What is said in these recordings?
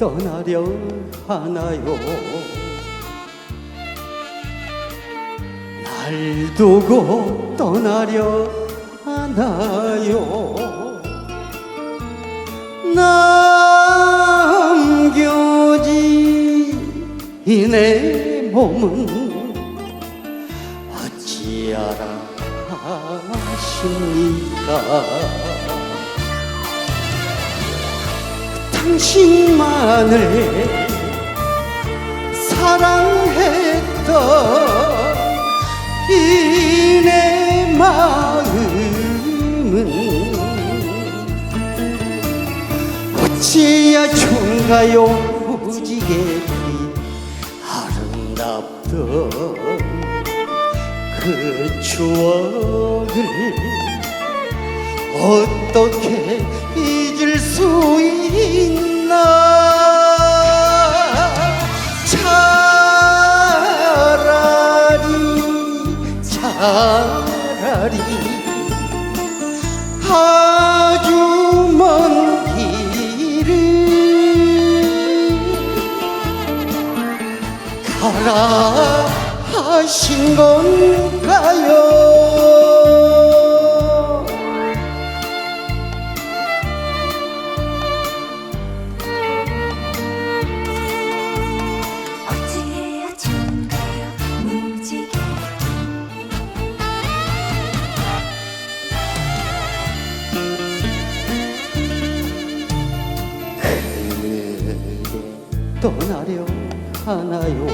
떠나려 하나요? 날 두고 떠나려 하나요? 남겨진 이내 몸은 어찌하라 하십니까 당신만을 사랑했던 이 내 마음은 어찌야 좋은가요? 무지개빛 아름답던 그 추억을 어떻게 잊을 수 있나? 차라리 차라리 아주 먼 길을 가라 하신 건 떠나려 하나요?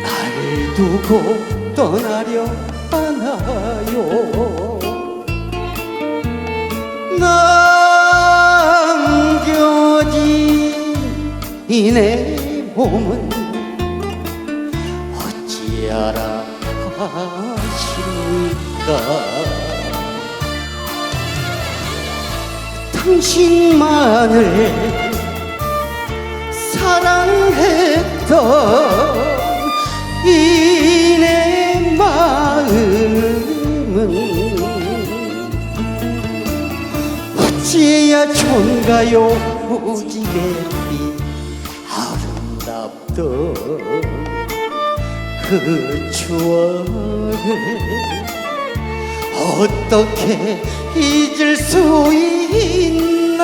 날 두고 떠나려 하나요? 남겨진 이내 몸은 어찌하라 하십니까 당신만을 사랑했던 이 내 마음은 어찌해야 좋은가요? 무지개빛 아름답던 그 추억을 어떻게 잊을 수 있나?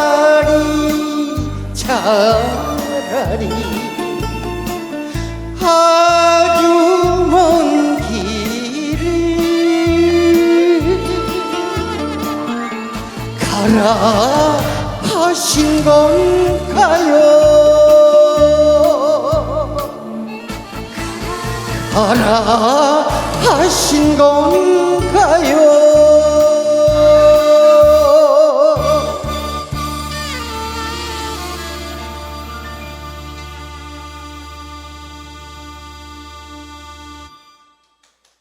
차라리 차라리 아주 먼 길을 가라 하신 건가요 가라 하신 건가요